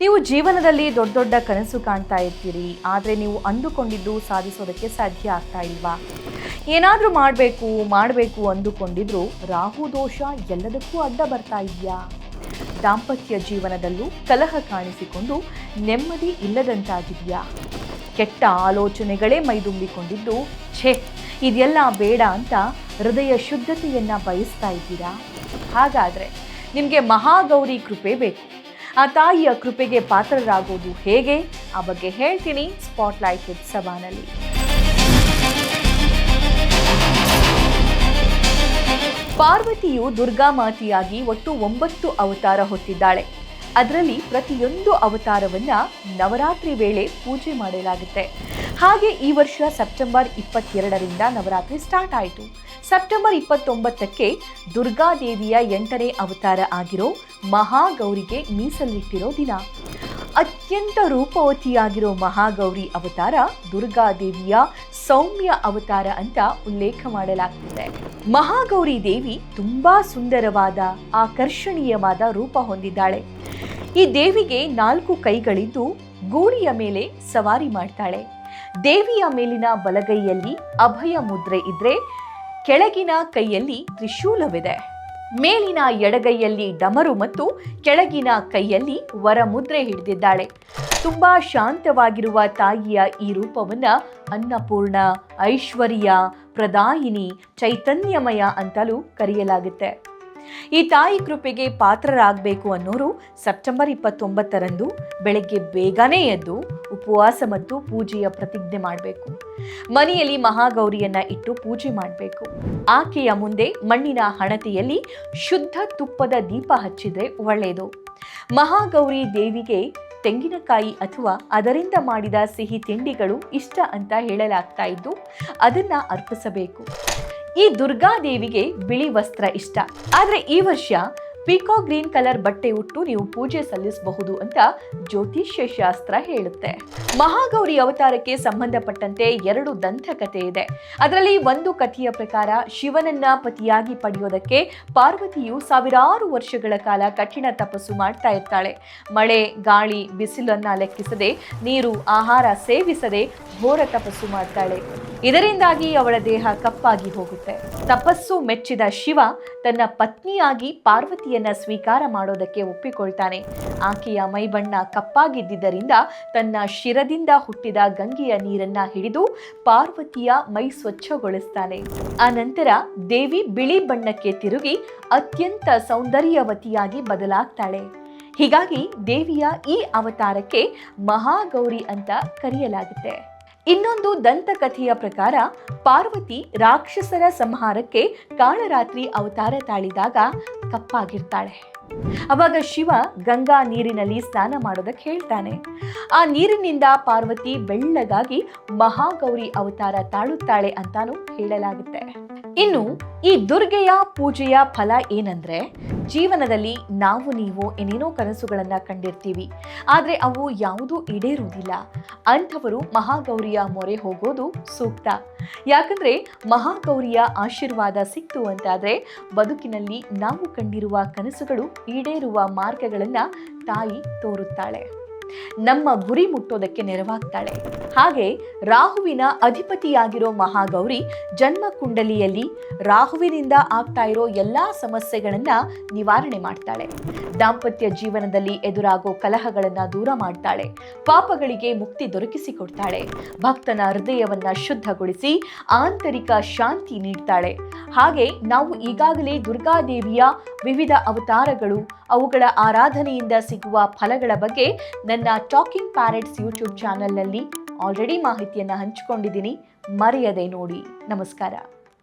ನೀವು ಜೀವನದಲ್ಲಿ ದೊಡ್ಡ ದೊಡ್ಡ ಕನಸು ಕಾಣ್ತಾ ಇರ್ತೀರಿ ಆದರೆ ನೀವು ಅಂದುಕೊಂಡಿದ್ದು ಸಾಧಿಸೋದಕ್ಕೆ ಸಾಧ್ಯ ಆಗ್ತಾ ಇಲ್ವಾ? ಏನಾದರೂ ಮಾಡಬೇಕು ಮಾಡಬೇಕು ಅಂದುಕೊಂಡಿದ್ರು ರಾಹು ದೋಷ ಎಲ್ಲದಕ್ಕೂ ಅಡ್ಡ ಬರ್ತಾ ಇದೆಯಾ? ದಾಂಪತ್ಯ ಜೀವನದಲ್ಲೂ ಕಲಹ ಕಾಣಿಸಿಕೊಂಡು ನೆಮ್ಮದಿ ಇಲ್ಲದಂತಾಗಿದೆಯಾ? ಕೆಟ್ಟ ಆಲೋಚನೆಗಳೇ ಮೈದುಂಬಿಕೊಂಡಿದ್ದು, ಛೇ, ಇದೆಲ್ಲ ಬೇಡ ಅಂತ ಹೃದಯ ಶುದ್ಧತೆಯನ್ನು ಬಯಸ್ತಾ ಇದ್ದೀರಾ? ಹಾಗಾದರೆ ನಿಮಗೆ ಮಹಾಗೌರಿ ಕೃಪೆ ಬೇಕು. ಆ ತಾಯಿಯ ಕೃಪೆಗೆ ಪಾತ್ರರಾಗೋದು ಹೇಗೆ? ಆ ಬಗ್ಗೆ ಹೇಳ್ತೀನಿ ಸ್ಪಾಟ್ಲೈಟ್ ವಿತ್ ಸಭಾನಲ್ಲಿ. ಪಾರ್ವತಿಯು ದುರ್ಗಾ ಮಾತೆಯಾಗಿ ಒಟ್ಟು ಒಂಬತ್ತು ಅವತಾರ ಹೊತ್ತಿದ್ದಾಳೆ. ಅದರಲ್ಲಿ ಪ್ರತಿಯೊಂದು ಅವತಾರವನ್ನ ನವರಾತ್ರಿ ವೇಳೆ ಪೂಜೆ ಮಾಡಲಾಗುತ್ತೆ. ಹಾಗೆ ಈ ವರ್ಷ ಸೆಪ್ಟೆಂಬರ್ ಇಪ್ಪತ್ತೆರಡರಿಂದ ನವರಾತ್ರಿ ಸ್ಟಾರ್ಟ್ ಆಯಿತು. ಸೆಪ್ಟೆಂಬರ್ ಇಪ್ಪತ್ತೊಂಬತ್ತಕ್ಕೆ ದುರ್ಗಾದೇವಿಯ ಎಂಟನೇ ಅವತಾರ ಆಗಿರೋ ಮಹಾಗೌರಿಗೆ ಮೀಸಲಿಟ್ಟಿರೋ ದಿನ. ಅತ್ಯಂತ ರೂಪವತಿಯಾಗಿರೋ ಮಹಾಗೌರಿ ಅವತಾರ ದುರ್ಗಾದೇವಿಯ ಸೌಮ್ಯ ಅವತಾರ ಅಂತ ಉಲ್ಲೇಖ ಮಾಡಲಾಗ್ತಿದೆ. ಮಹಾಗೌರಿ ದೇವಿ ತುಂಬಾ ಸುಂದರವಾದ, ಆಕರ್ಷಣೀಯವಾದ ರೂಪ ಹೊಂದಿದ್ದಾಳೆ. ಈ ದೇವಿಗೆ ನಾಲ್ಕು ಕೈಗಳಿದ್ದು ಗೂಡಿಯ ಮೇಲೆ ಸವಾರಿ ಮಾಡ್ತಾಳೆ. ದೇವಿಯ ಮೇಲಿನ ಬಲಗೈಯಲ್ಲಿ ಅಭಯ ಮುದ್ರೆ ಇದ್ರೆ ಕೆಳಗಿನ ಕೈಯಲ್ಲಿ ತ್ರಿಶೂಲವಿದೆ. ಮೇಲಿನ ಎಡಗೈಯಲ್ಲಿ ಡಮರು ಮತ್ತು ಕೆಳಗಿನ ಕೈಯಲ್ಲಿ ವರಮುದ್ರೆ ಹಿಡಿದಿದ್ದಾಳೆ. ತುಂಬಾ ಶಾಂತವಾಗಿರುವ ತಾಯಿಯ ಈ ರೂಪವನ್ನ ಅನ್ನಪೂರ್ಣ, ಐಶ್ವರ್ಯ, ಪ್ರದಾಯಿನಿ, ಚೈತನ್ಯಮಯ ಅಂತಲೂ ಕರೆಯಲಾಗುತ್ತೆ. ಈ ತಾಯಿ ಕೃಪೆಗೆ ಪಾತ್ರರಾಗಬೇಕು ಅನ್ನೋರು ಸೆಪ್ಟೆಂಬರ್ ಇಪ್ಪತ್ತೊಂಬತ್ತರಂದು ಬೆಳಗ್ಗೆ ಬೇಗನೆ ಎದ್ದು ಉಪವಾಸ ಮತ್ತು ಪೂಜೆಯ ಪ್ರತಿಜ್ಞೆ ಮಾಡಬೇಕು. ಮನೆಯಲ್ಲಿ ಮಹಾಗೌರಿಯನ್ನ ಇಟ್ಟು ಪೂಜೆ ಮಾಡಬೇಕು. ಆಕೆಯ ಮುಂದೆ ಮಣ್ಣಿನ ಹಣತೆಯಲ್ಲಿ ಶುದ್ಧ ತುಪ್ಪದ ದೀಪ ಹಚ್ಚಿದ್ರೆ ಒಳ್ಳೆಯದು ಮಹಾಗೌರಿ ದೇವಿಗೆ ತೆಂಗಿನಕಾಯಿ ಅಥವಾ ಅದರಿಂದ ಮಾಡಿದ ಸಿಹಿ ತಿಂಡಿಗಳು ಇಷ್ಟ ಅಂತ ಹೇಳಲಾಗ್ತಾ ಇದ್ದು, ಅದನ್ನ ಅರ್ಪಿಸಬೇಕು. ಈ ದುರ್ಗಾದೇವಿಗೆ ಬಿಳಿ ವಸ್ತ್ರ ಇಷ್ಟ. ಆದ್ರೆ ಈ ವರ್ಷ ಪಿಕೋ ಗ್ರೀನ್ ಕಲರ್ ಬಟ್ಟೆ ಉಟ್ಟು ನೀವು ಪೂಜೆ ಸಲ್ಲಿಸಬಹುದು ಅಂತ ಜ್ಯೋತಿಷ್ಯ ಶಾಸ್ತ್ರ ಹೇಳುತ್ತೆ. ಮಹಾಗೌರಿ ಅವತಾರಕ್ಕೆ ಸಂಬಂಧಪಟ್ಟಂತೆ ಎರಡು ದಂತಕಥೆ ಇದೆ. ಅದರಲ್ಲಿ ಒಂದು ಕಥೆಯ ಪ್ರಕಾರ ಶಿವನನ್ನ ಪತಿಯಾಗಿ ಪಡೆಯೋದಕ್ಕೆ ಪಾರ್ವತಿಯು ಸಾವಿರಾರು ವರ್ಷಗಳ ಕಾಲ ಕಠಿಣ ತಪಸ್ಸು ಮಾಡ್ತಾ ಇರ್ತಾಳೆ. ಮಳೆ, ಗಾಳಿ, ಬಿಸಿಲನ್ನ ಲೆಕ್ಕಿಸದೆ, ನೀರು, ಆಹಾರ ಸೇವಿಸದೆ ಘೋರ ತಪಸ್ಸು ಮಾಡ್ತಾಳೆ. ಇದರಿಂದಾಗಿ ಅವಳ ದೇಹ ಕಪ್ಪಾಗಿ ಹೋಗುತ್ತೆ. ತಪಸ್ಸು ಮೆಚ್ಚಿದ ಶಿವ ತನ್ನ ಪತ್ನಿಯಾಗಿ ಪಾರ್ವತಿಯನ್ನ ಸ್ವೀಕಾರ ಮಾಡೋದಕ್ಕೆ ಒಪ್ಪಿಕೊಳ್ತಾನೆ. ಆಕೆಯ ಮೈಬಣ್ಣ ಕಪ್ಪಾಗಿದ್ದರಿಂದ ತನ್ನ ಶಿರದಿಂದ ಹುಟ್ಟಿದ ಗಂಗೆಯ ನೀರನ್ನ ಹಿಡಿದು ಪಾರ್ವತಿಯ ಮೈ ಸ್ವಚ್ಛಗೊಳಿಸ್ತಾನೆ. ಆ ನಂತರ ದೇವಿ ಬಿಳಿ ಬಣ್ಣಕ್ಕೆ ತಿರುಗಿ ಅತ್ಯಂತ ಸೌಂದರ್ಯವತಿಯಾಗಿ ಬದಲಾಗ್ತಾಳೆ. ಹೀಗಾಗಿ ದೇವಿಯ ಈ ಅವತಾರಕ್ಕೆ ಮಹಾಗೌರಿ ಅಂತ ಕರೆಯಲಾಗುತ್ತೆ. ಇನ್ನೊಂದು ದಂತಕಥೆಯ ಪ್ರಕಾರ, ಪಾರ್ವತಿ ರಾಕ್ಷಸರ ಸಂಹಾರಕ್ಕೆ ಕಾಳರಾತ್ರಿ ಅವತಾರ ತಾಳಿದಾಗ ಕಪ್ಪಾಗಿರ್ತಾಳೆ. ಅವಾಗ ಶಿವ ಗಂಗಾ ನೀರಿನಲ್ಲಿ ಸ್ನಾನ ಮಾಡೋದಕ್ಕೆ ಹೇಳ್ತಾನೆ. ಆ ನೀರಿನಿಂದ ಪಾರ್ವತಿ ಬೆಳ್ಳಗಾಗಿ ಮಹಾಗೌರಿ ಅವತಾರ ತಾಳುತ್ತಾಳೆ ಅಂತಾನು ಹೇಳಲಾಗುತ್ತೆ. ಇನ್ನು ಈ ದುರ್ಗೆಯ ಪೂಜೆಯ ಫಲ ಏನಂದ್ರೆ ಜೀವನದಲ್ಲಿ ನಾವು ನೀವು ಏನೇನೋ ಕನಸುಗಳನ್ನು ಕಂಡಿರ್ತೀವಿ, ಆದರೆ ಅವು ಯಾವುದೂ ಈಡೇರುವುದಿಲ್ಲ. ಅಂಥವರು ಮಹಾಗೌರಿಯ ಮೊರೆ ಹೋಗೋದು ಸೂಕ್ತ. ಯಾಕಂದ್ರೆ ಮಹಾಗೌರಿಯ ಆಶೀರ್ವಾದ ಸಿಕ್ತು ಅಂತಾದ್ರೆ ಬದುಕಿನಲ್ಲಿ ನಾವು ಕಂಡಿರುವ ಕನಸುಗಳು ಈಡೇರುವ ಮಾರ್ಗಗಳನ್ನು ತಾಯಿ ತೋರುತ್ತಾಳೆ. ನಮ್ಮ ಗುರಿ ಮುಟ್ಟೋದಕ್ಕೆ ನೆರವಾಗ್ತಾಳೆ. ಹಾಗೆ ರಾಹುವಿನ ಅಧಿಪತಿಯಾಗಿರೋ ಮಹಾಗೌರಿ ಜನ್ಮ ಕುಂಡಲಿಯಲ್ಲಿ ರಾಹುವಿನಿಂದ ಆಗ್ತಾ ಇರೋ ಎಲ್ಲ ಸಮಸ್ಯೆಗಳನ್ನ ನಿವಾರಣೆ ಮಾಡ್ತಾಳೆ. ದಾಂಪತ್ಯ ಜೀವನದಲ್ಲಿ ಎದುರಾಗೋ ಕಲಹಗಳನ್ನ ದೂರ ಮಾಡ್ತಾಳೆ. ಪಾಪಗಳಿಗೆ ಮುಕ್ತಿ ದೊರಕಿಸಿಕೊಡ್ತಾಳೆ. ಭಕ್ತನ ಹೃದಯವನ್ನ ಶುದ್ಧಗೊಳಿಸಿ ಆಂತರಿಕ ಶಾಂತಿ ನೀಡ್ತಾಳೆ. ಹಾಗೆ ನಾವು ಈಗಾಗಲೇ ದುರ್ಗಾದೇವಿಯ ವಿವಿಧ ಅವತಾರಗಳು ಅವುಗಳ ಆರಾಧನೆಯಿಂದ ಸಿಗುವ ಫಲಗಳ ಬಗ್ಗೆ ನನ್ನ ಟಾಕಿಂಗ್ ಪ್ಯಾರೆಟ್ಸ್ ಯೂಟ್ಯೂಬ್ ಚಾನಲ್ನಲ್ಲಿ ಆಲ್ರೆಡಿ ಮಾಹಿತಿಯನ್ನು ಹಂಚಿಕೊಂಡಿದ್ದೀನಿ. ಮರೆಯದೆ ನೋಡಿ. ನಮಸ್ಕಾರ.